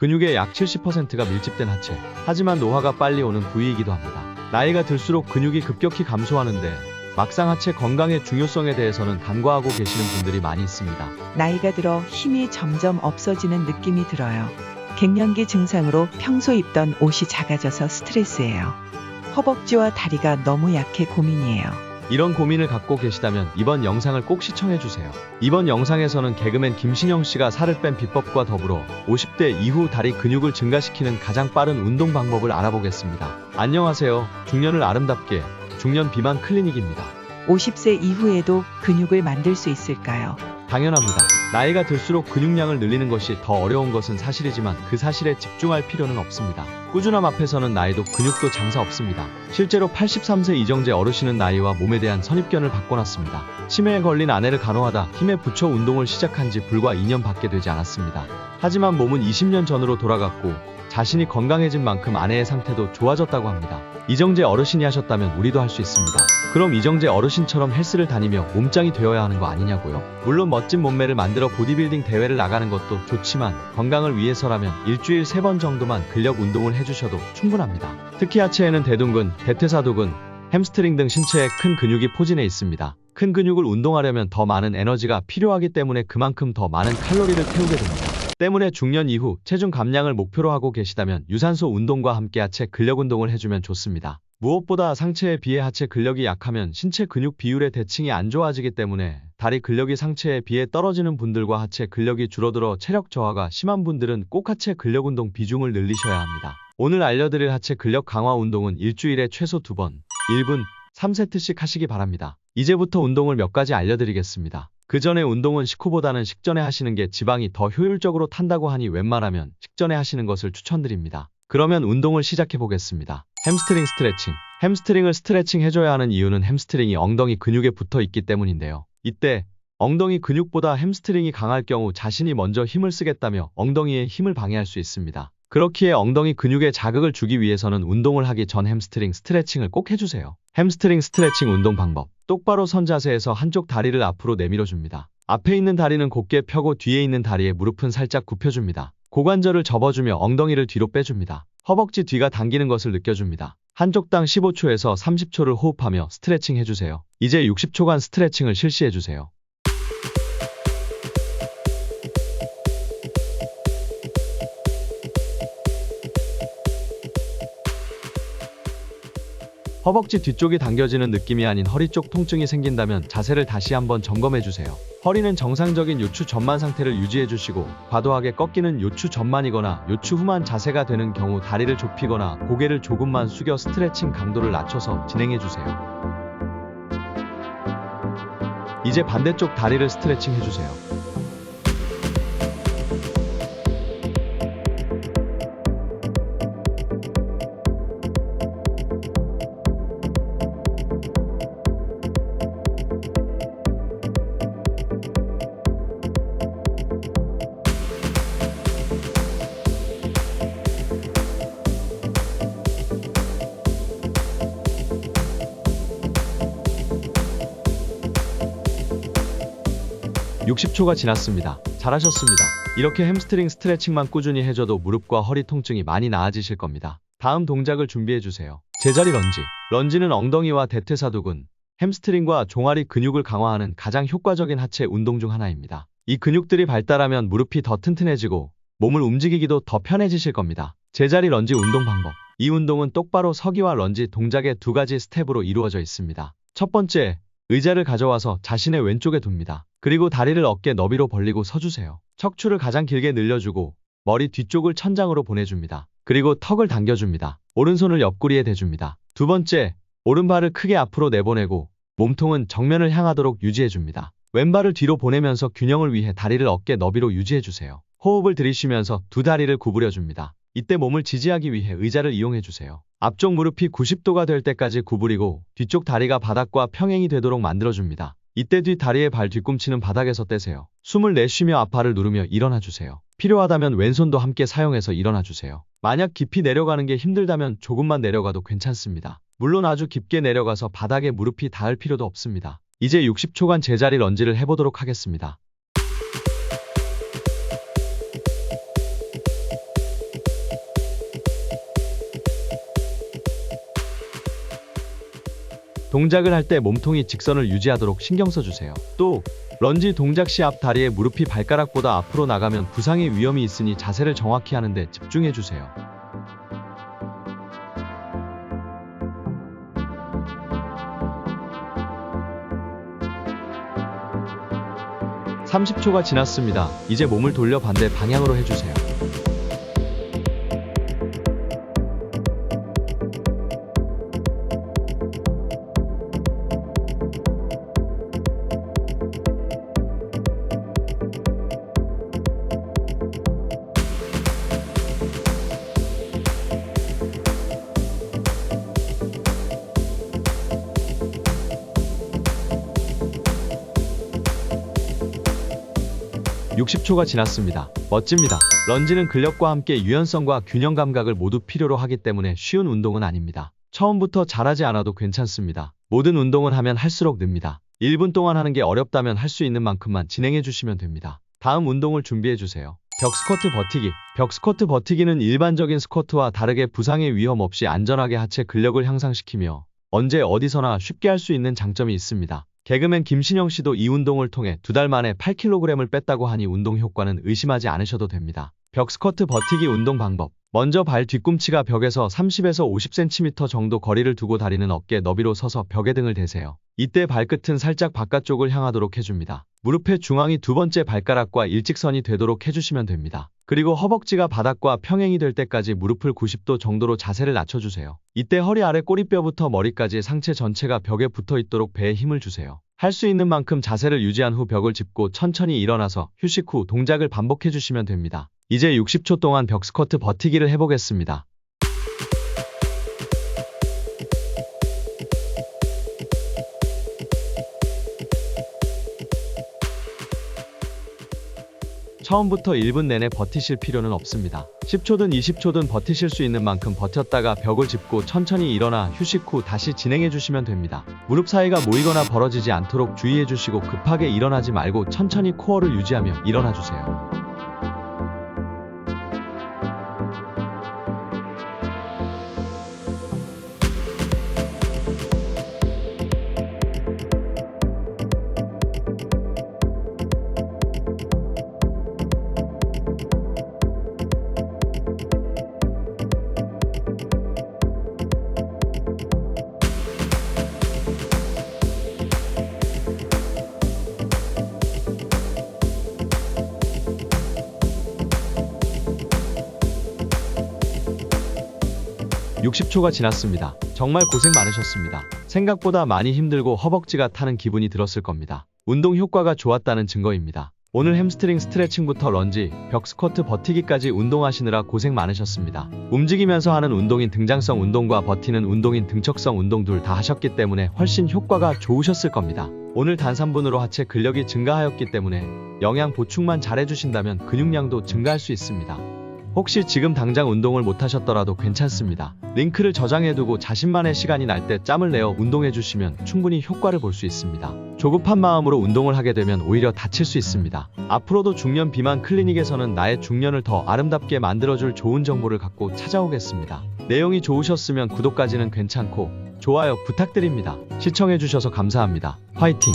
근육의 약 70%가 밀집된 하체. 하지만 노화가 빨리 오는 부위이기도 합니다. 나이가 들수록 근육이 급격히 감소하는데 막상 하체 건강의 중요성에 대해서는 간과하고 계시는 분들이 많이 있습니다. 나이가 들어 힘이 점점 없어지는 느낌이 들어요. 갱년기 증상으로 평소 입던 옷이 작아져서 스트레스예요. 허벅지와 다리가 너무 약해 고민이에요. 이런 고민을 갖고 계시다면 이번 영상을 꼭 시청해주세요. 이번 영상에서는 개그맨 김신영 씨가 살을 뺀 비법과 더불어 50대 이후 다리 근육을 증가시키는 가장 빠른 운동 방법을 알아보겠습니다. 안녕하세요. 중년을 아름답게 중년 비만 클리닉입니다. 50세 이후에도 근육을 만들 수 있을까요? 당연합니다. 나이가 들수록 근육량을 늘리는 것이 더 어려운 것은 사실이지만 그 사실에 집중할 필요는 없습니다. 꾸준함 앞에서는 나이도 근육도 장사 없습니다. 실제로 83세 이정재 어르신은 나이와 몸에 대한 선입견을 바꿔놨습니다. 치매에 걸린 아내를 간호하다 힘에 부쳐 운동을 시작한 지 불과 2년 밖에 되지 않았습니다. 하지만 몸은 20년 전으로 돌아갔고 자신이 건강해진 만큼 아내의 상태도 좋아졌다고 합니다. 이정재 어르신이 하셨다면 우리도 할 수 있습니다. 그럼 이정재 어르신처럼 헬스를 다니며 몸짱이 되어야 하는 거 아니냐고요? 물론 멋진 몸매를 만들어 보디빌딩 대회를 나가는 것도 좋지만 건강을 위해서라면 일주일 3번 정도만 근력 운동을 해주셔도 충분합니다. 특히 하체에는 대둔근, 대퇴사두근, 햄스트링 등 신체에 큰 근육이 포진해 있습니다. 큰 근육을 운동하려면 더 많은 에너지가 필요하기 때문에 그만큼 더 많은 칼로리를 태우게 됩니다. 때문에 중년 이후 체중 감량을 목표로 하고 계시다면 유산소 운동과 함께 하체 근력 운동을 해주면 좋습니다. 무엇보다 상체에 비해 하체 근력이 약하면 신체 근육 비율의 대칭이 안 좋아지기 때문에 다리 근력이 상체에 비해 떨어지는 분들과 하체 근력이 줄어들어 체력 저하가 심한 분들은 꼭 하체 근력 운동 비중을 늘리셔야 합니다. 오늘 알려드릴 하체 근력 강화 운동은 일주일에 최소 2번, 1분, 3세트씩 하시기 바랍니다. 이제부터 운동을 몇 가지 알려드리겠습니다. 그 전에 운동은 식후보다는 식전에 하시는 게 지방이 더 효율적으로 탄다고 하니 웬만하면 식전에 하시는 것을 추천드립니다. 그러면 운동을 시작해 보겠습니다. 햄스트링 스트레칭. 햄스트링을 스트레칭 해줘야 하는 이유는 햄스트링이 엉덩이 근육에 붙어 있기 때문인데요. 이때 엉덩이 근육보다 햄스트링이 강할 경우 자신이 먼저 힘을 쓰겠다며 엉덩이에 힘을 방해할 수 있습니다. 그렇기에 엉덩이 근육에 자극을 주기 위해서는 운동을 하기 전 햄스트링 스트레칭을 꼭 해주세요. 햄스트링 스트레칭 운동 방법. 똑바로 선 자세에서 한쪽 다리를 앞으로 내밀어 줍니다. 앞에 있는 다리는 곧게 펴고 뒤에 있는 다리의 무릎은 살짝 굽혀줍니다. 고관절을 접어주며 엉덩이를 뒤로 빼줍니다. 허벅지 뒤가 당기는 것을 느껴줍니다. 한쪽당 15초에서 30초를 호흡하며 스트레칭 해주세요. 이제 60초간 스트레칭을 실시해주세요. 허벅지 뒤쪽이 당겨지는 느낌이 아닌 허리 쪽 통증이 생긴다면 자세를 다시 한번 점검해 주세요. 허리는 정상적인 요추 전만 상태를 유지해 주시고 과도하게 꺾이는 요추 전만이거나 요추 후만 자세가 되는 경우 다리를 좁히거나 고개를 조금만 숙여 스트레칭 강도를 낮춰서 진행해 주세요. 이제 반대쪽 다리를 스트레칭 해 주세요. (60초가) 지났습니다. 잘하셨습니다. 이렇게 햄스트링 스트레칭만 꾸준히 해줘도 무릎과 허리 통증이 많이 나아지실 겁니다. 다음 동작을 준비해 주세요. 제자리 런지. 런지는 엉덩이와 대퇴사두근, 햄스트링과 종아리 근육을 강화하는 가장 효과적인 하체 운동 중 하나입니다. 이 근육들이 발달하면 무릎이 더 튼튼해지고 몸을 움직이기도 더 편해지실 겁니다. 제자리 런지 운동 방법. 이 운동은 똑바로 서기와 런지 동작의 두 가지 스텝으로 이루어져 있습니다. 첫 번째, 의자를 가져와서 자신의 왼쪽에 둡니다. 그리고 다리를 어깨 너비로 벌리고 서주세요. 척추를 가장 길게 늘려주고 머리 뒤쪽을 천장으로 보내줍니다. 그리고 턱을 당겨줍니다. 오른손을 옆구리에 대줍니다. 두 번째, 오른발을 크게 앞으로 내보내고 몸통은 정면을 향하도록 유지해줍니다. 왼발을 뒤로 보내면서 균형을 위해 다리를 어깨 너비로 유지해주세요. 호흡을 들이쉬면서 두 다리를 구부려줍니다. 이때 몸을 지지하기 위해 의자를 이용해주세요. 앞쪽 무릎이 90도가 될 때까지 구부리고 뒤쪽 다리가 바닥과 평행이 되도록 만들어줍니다. 이때 뒤 다리의 발 뒤꿈치는 바닥에서 떼세요. 숨을 내쉬며 앞팔을 누르며 일어나 주세요. 필요하다면 왼손도 함께 사용해서 일어나 주세요. 만약 깊이 내려가는 게 힘들다면 조금만 내려가도 괜찮습니다. 물론 아주 깊게 내려가서 바닥에 무릎이 닿을 필요도 없습니다. 이제 60초간 제자리 런지를 해보도록 하겠습니다. 동작을 할 때 몸통이 직선을 유지하도록 신경 써주세요. 또 런지 동작 시 앞 다리의 무릎이 발가락보다 앞으로 나가면 부상의 위험이 있으니 자세를 정확히 하는데 집중해주세요. (30초가) 지났습니다. 이제 몸을 돌려 반대 방향으로 해주세요. (60초가) 지났습니다. 멋집니다. 런지는 근력과 함께 유연성과 균형 감각을 모두 필요로 하기 때문에 쉬운 운동은 아닙니다. 처음부터 잘하지 않아도 괜찮습니다. 모든 운동은 하면 할수록 늡니다. 1분 동안 하는 게 어렵다면 할 수 있는 만큼만 진행해 주시면 됩니다. 다음 운동을 준비해 주세요. 벽 스쿼트 버티기. 벽 스쿼트 버티기는 일반적인 스쿼트와 다르게 부상의 위험 없이 안전하게 하체 근력을 향상시키며 언제 어디서나 쉽게 할 수 있는 장점이 있습니다. 개그맨 김신영 씨도 이 운동을 통해 두 달 만에 8kg을 뺐다고 하니 운동 효과는 의심하지 않으셔도 됩니다. 벽 스쿼트 버티기 운동 방법. 먼저 발 뒤꿈치가 벽에서 30에서 50cm 정도 거리를 두고 다리는 어깨 너비로 서서 벽에 등을 대세요. 이때 발끝은 살짝 바깥쪽을 향하도록 해줍니다. 무릎의 중앙이 두 번째 발가락과 일직선이 되도록 해주시면 됩니다. 그리고 허벅지가 바닥과 평행이 될 때까지 무릎을 90도 정도로 자세를 낮춰주세요. 이때 허리 아래 꼬리뼈부터 머리까지 상체 전체가 벽에 붙어 있도록 배에 힘을 주세요. 할 수 있는 만큼 자세를 유지한 후 벽을 짚고 천천히 일어나서 휴식 후 동작을 반복해 주시면 됩니다. 이제 60초 동안 벽 스쿼트 버티기를 해보겠습니다. 처음부터 1분 내내 버티실 필요는 없습니다. 10초든 20초든 버티실 수 있는 만큼 버텼다가 벽을 짚고 천천히 일어나 휴식 후 다시 진행해 주시면 됩니다. 무릎 사이가 모이거나 벌어지지 않도록 주의해 주시고 급하게 일어나지 말고 천천히 코어를 유지하며 일어나 주세요. (60초가) 지났습니다. 정말 고생 많으셨습니다. 생각보다 많이 힘들고 허벅지가 타는 기분이 들었을 겁니다. 운동 효과가 좋았다는 증거입니다. 오늘 햄스트링 스트레칭부터 런지, 벽 스쿼트 버티기까지 운동하시느라 고생 많으셨습니다. 움직이면서 하는 운동인 등장성 운동과 버티는 운동인 등척성 운동 둘 다 하셨기 때문에 훨씬 효과가 좋으셨을 겁니다. 오늘 단 3분으로 하체 근력이 증가하였기 때문에 영양 보충만 잘 해주신다면 근육량도 증가할 수 있습니다. 혹시 지금 당장 운동을 못하셨더라도 괜찮습니다. 링크를 저장해두고 자신만의 시간이 날 때 짬을 내어 운동해주시면 충분히 효과를 볼 수 있습니다. 조급한 마음으로 운동을 하게 되면 오히려 다칠 수 있습니다. 앞으로도 중년 비만 클리닉에서는 나의 중년을 더 아름답게 만들어줄 좋은 정보를 갖고 찾아오겠습니다. 내용이 좋으셨으면 구독까지는 괜찮고 좋아요 부탁드립니다. 시청해주셔서 감사합니다. 화이팅!